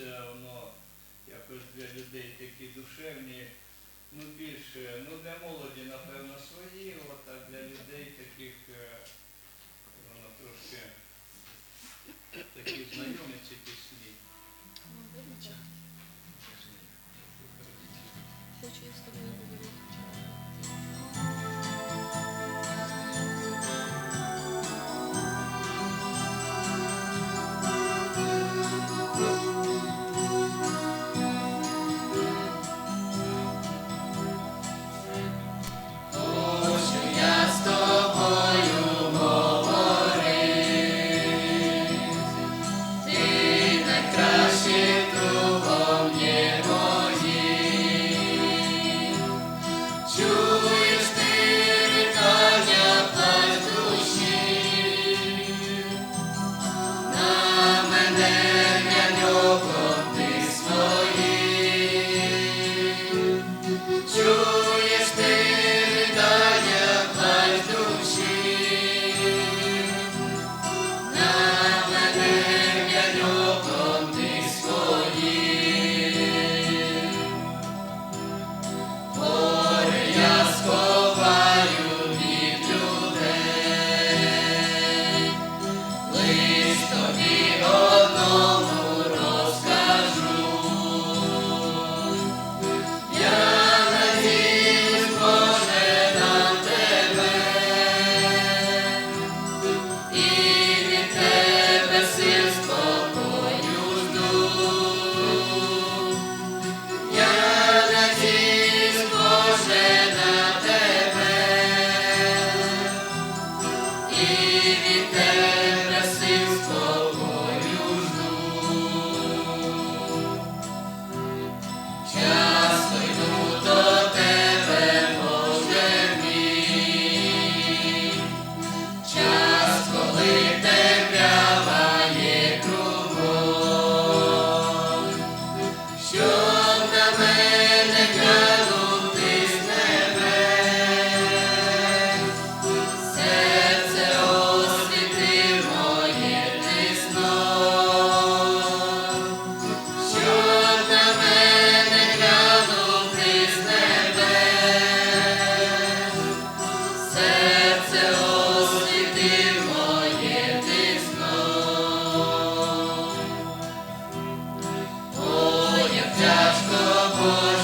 це воно якось для людей такі душевні. Ну, більше, ну для молоді, напевно, свої, от, а для людей таких е, воно трошки такі знайомі ці пісні. Хочу я з тобою говорити. just the boy.